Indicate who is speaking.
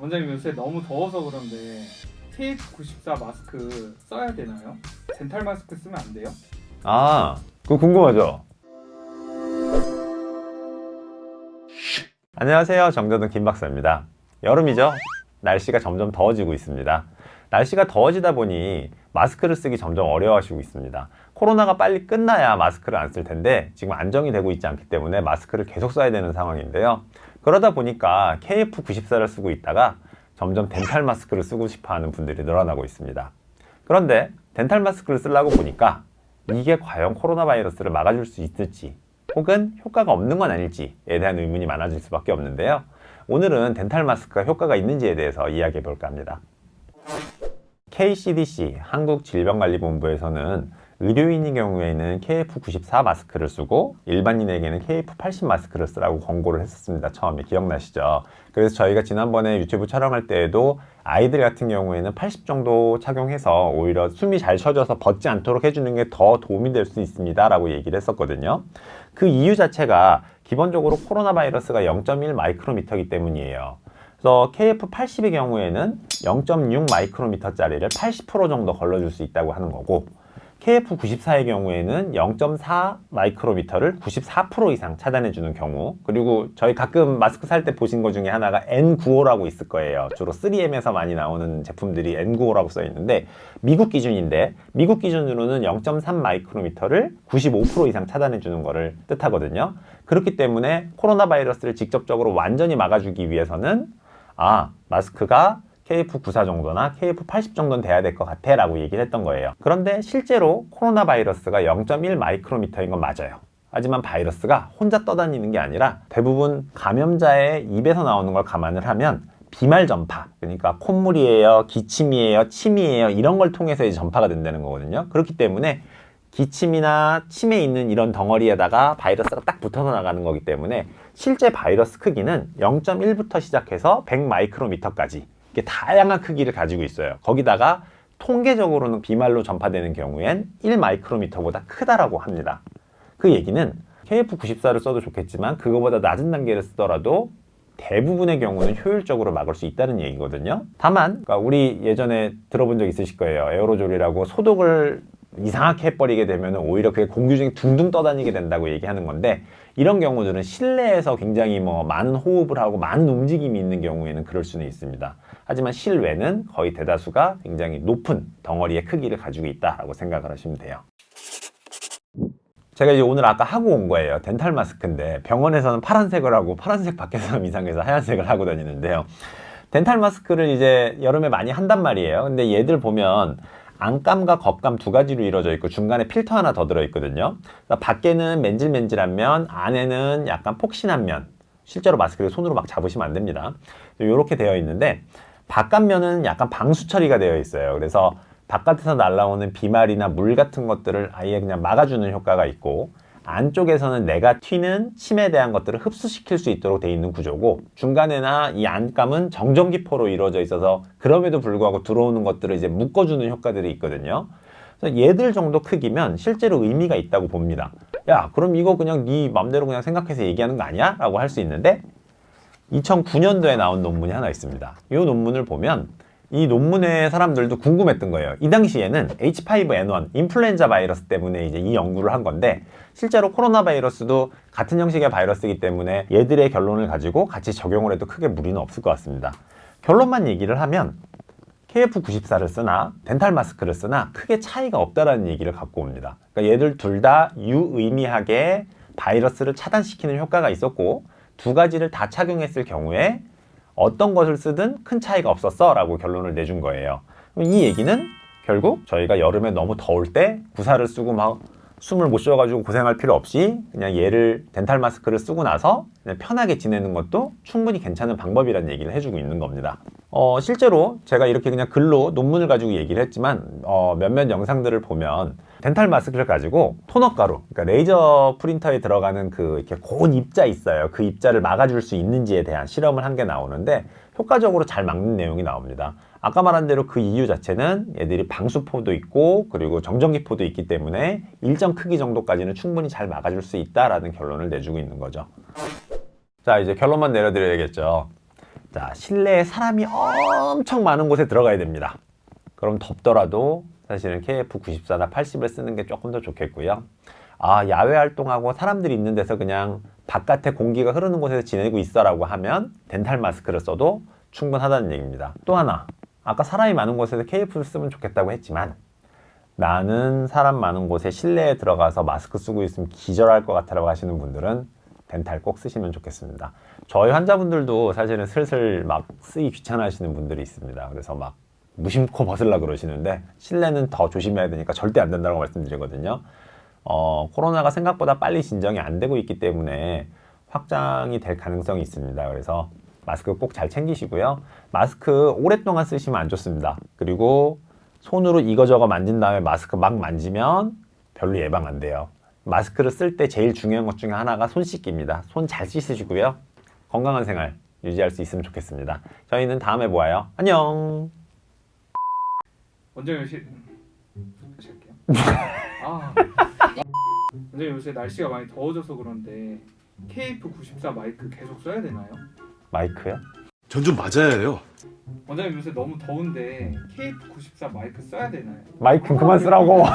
Speaker 1: 원장님 요새 너무 더워서 그런데 KF94 마스크 써야 되나요? 덴탈 마스크 쓰면 안 돼요?
Speaker 2: 아, 그거 궁금하죠? 안녕하세요. 정전은 김박사입니다. 여름이죠? 날씨가 점점 더워지고 있습니다. 날씨가 더워지다 보니 마스크를 쓰기 점점 어려워하시고 있습니다. 코로나가 빨리 끝나야 마스크를 안 쓸 텐데 지금 안정이 되고 있지 않기 때문에 마스크를 계속 써야 되는 상황인데요. 그러다 보니까 KF94를 쓰고 있다가 점점 덴탈 마스크를 쓰고 싶어 하는 분들이 늘어나고 있습니다. 그런데 덴탈 마스크를 쓰려고 보니까 이게 과연 코로나 바이러스를 막아줄 수 있을지 혹은 효과가 없는 건 아닐지에 대한 의문이 많아질 수밖에 없는데요. 오늘은 덴탈 마스크가 효과가 있는지에 대해서 이야기해 볼까 합니다. KCDC 한국질병관리본부에서는 의료인의 경우에는 KF94 마스크를 쓰고 일반인에게는 KF80 마스크를 쓰라고 권고를 했었습니다. 처음에 기억나시죠? 그래서 저희가 지난번에 유튜브 촬영할 때에도 아이들 같은 경우에는 80 정도 착용해서 오히려 숨이 잘 쉬어져서 벗지 않도록 해주는 게 더 도움이 될 수 있습니다. 라고 얘기를 했었거든요. 그 이유 자체가 기본적으로 코로나 바이러스가 0.1 마이크로미터이기 때문이에요. 그래서 KF80의 경우에는 0.6 마이크로미터짜리를 80% 정도 걸러줄 수 있다고 하는 거고 KF94의 경우에는 0.4 마이크로미터를 94% 이상 차단해주는 경우 그리고 저희 가끔 마스크 살 때 보신 것 중에 하나가 N95라고 있을 거예요. 주로 3M에서 많이 나오는 제품들이 N95라고 써 있는데 미국 기준인데 미국 기준으로는 0.3 마이크로미터를 95% 이상 차단해주는 거를 뜻하거든요. 그렇기 때문에 코로나 바이러스를 직접적으로 완전히 막아주기 위해서는 아 마스크가 KF94 정도나 KF80 정도는 돼야 될 것 같아 라고 얘기를 했던 거예요. 그런데 실제로 코로나 바이러스가 0.1 마이크로미터인 건 맞아요. 하지만 바이러스가 혼자 떠다니는 게 아니라 대부분 감염자의 입에서 나오는 걸 감안을 하면 비말 전파, 그러니까 콧물이에요, 기침이에요, 침이에요, 이런 걸 통해서 이제 전파가 된다는 거거든요. 그렇기 때문에 기침이나 침에 있는 이런 덩어리에다가 바이러스가 딱 붙어서 나가는 거기 때문에 실제 바이러스 크기는 0.1부터 시작해서 100 마이크로미터까지 이게 다양한 크기를 가지고 있어요. 거기다가 통계적으로는 비말로 전파되는 경우엔 1 마이크로미터보다 크다라고 합니다. 그 얘기는 KF94를 써도 좋겠지만 그거보다 낮은 단계를 쓰더라도 대부분의 경우는 효율적으로 막을 수 있다는 얘기거든요. 다만 그러니까 우리 예전에 들어본 적 있으실 거예요. 에어로졸이라고 소독을 이상하게 해버리게 되면 오히려 그게 공기 중에 둥둥 떠다니게 된다고 얘기하는 건데 이런 경우들은 실내에서 굉장히 뭐 많은 호흡을 하고 많은 움직임이 있는 경우에는 그럴 수는 있습니다. 하지만 실외는 거의 대다수가 굉장히 높은 덩어리의 크기를 가지고 있다라고 생각을 하시면 돼요. 제가 이제 오늘 아까 하고 온 거예요. 덴탈 마스크인데 병원에서는 파란색을 하고 파란색 밖에서는 이상해서 하얀색을 하고 다니는데요. 덴탈 마스크를 이제 여름에 많이 한단 말이에요. 근데 얘들 보면 안감과 겉감 두 가지로 이루어져 있고 중간에 필터 하나 더 들어있거든요. 그러니까 밖에는 맨질맨질한 면, 안에는 약간 폭신한 면. 실제로 마스크를 손으로 막 잡으시면 안 됩니다. 이렇게 되어 있는데 바깥면은 약간 방수 처리가 되어 있어요. 그래서 바깥에서 날라오는 비말이나 물 같은 것들을 아예 그냥 막아주는 효과가 있고 안쪽에서는 내가 튀는 침에 대한 것들을 흡수시킬 수 있도록 되어 있는 구조고 중간에나 이 안감은 정전기포로 이루어져 있어서 그럼에도 불구하고 들어오는 것들을 이제 묶어주는 효과들이 있거든요. 그래서 얘들 정도 크기면 실제로 의미가 있다고 봅니다. 야, 그럼 이거 그냥 네 맘대로 그냥 생각해서 얘기하는 거 아니야? 라고 할 수 있는데 2009년도에 나온 논문이 하나 있습니다. 이 논문을 보면 이 논문의 사람들도 궁금했던 거예요. 이 당시에는 H5N1 인플루엔자 바이러스 때문에 이제 이 연구를 한 건데 실제로 코로나 바이러스도 같은 형식의 바이러스이기 때문에 얘들의 결론을 가지고 같이 적용을 해도 크게 무리는 없을 것 같습니다. 결론만 얘기를 하면 KF94를 쓰나 덴탈 마스크를 쓰나 크게 차이가 없다라는 얘기를 갖고 옵니다. 그러니까 얘들 둘 다 유의미하게 바이러스를 차단시키는 효과가 있었고 두 가지를 다 착용했을 경우에 어떤 것을 쓰든 큰 차이가 없었어 라고 결론을 내준 거예요. 이 얘기는 결국 저희가 여름에 너무 더울 때 구사를 쓰고 막 숨을 못 쉬어가지고 고생할 필요 없이 그냥 얘를 덴탈 마스크를 쓰고 나서 편하게 지내는 것도 충분히 괜찮은 방법이라는 얘기를 해주고 있는 겁니다. 어, 실제로 제가 이렇게 그냥 글로 논문을 가지고 얘기를 했지만 어, 몇몇 영상들을 보면 덴탈 마스크를 가지고 토너 가루, 그러니까 레이저 프린터에 들어가는 그 이렇게 고운 입자 있어요. 그 입자를 막아줄 수 있는지에 대한 실험을 한 게 나오는데 효과적으로 잘 막는 내용이 나옵니다. 아까 말한 대로 그 이유 자체는 얘들이 방수포도 있고 그리고 정전기포도 있기 때문에 일정 크기 정도까지는 충분히 잘 막아줄 수 있다라는 결론을 내주고 있는 거죠. 자 이제 결론만 내려드려야겠죠. 자, 실내에 사람이 엄청 많은 곳에 들어가야 됩니다. 그럼 덥더라도 사실은 KF94나 80을 쓰는 게 조금 더 좋겠고요. 아, 야외 활동하고 사람들이 있는 데서 그냥 바깥에 공기가 흐르는 곳에서 지내고 있어라고 하면 덴탈 마스크를 써도 충분하다는 얘기입니다. 또 하나, 아까 사람이 많은 곳에서 KF를 쓰면 좋겠다고 했지만 나는 사람 많은 곳에 실내에 들어가서 마스크 쓰고 있으면 기절할 것 같아라고 하시는 분들은 덴탈 꼭 쓰시면 좋겠습니다. 저희 환자분들도 사실은 슬슬 막 쓰기 귀찮아하시는 분들이 있습니다. 그래서 막 무심코 벗으려고 그러시는데 실내는 더 조심해야 되니까 절대 안 된다고 말씀드리거든요. 어, 코로나가 생각보다 빨리 진정이 안 되고 있기 때문에 확장이 될 가능성이 있습니다. 그래서 마스크 꼭 잘 챙기시고요. 마스크 오랫동안 쓰시면 안 좋습니다. 그리고 손으로 이거저거 만진 다음에 마스크 막 만지면 별로 예방 안 돼요. 마스크를 쓸 때 제일 중요한 것 중에 하나가 손 씻기입니다. 손 잘 씻으시고요. 건강한 생활 유지할 수 있으면 좋겠습니다. 저희는 다음에 보아요. 안녕.
Speaker 1: 원장님 다시 할게요. 아, 원장님 요새 날씨가 많이 더워져서 그런데 KF94 마이크 계속 써야 되나요?
Speaker 2: 마이크요?
Speaker 3: 전 좀 맞아야 해요.
Speaker 1: 원장님 요새 너무 더운데 KF94 마이크 써야 되나요?
Speaker 2: 마이크 그만 쓰라고.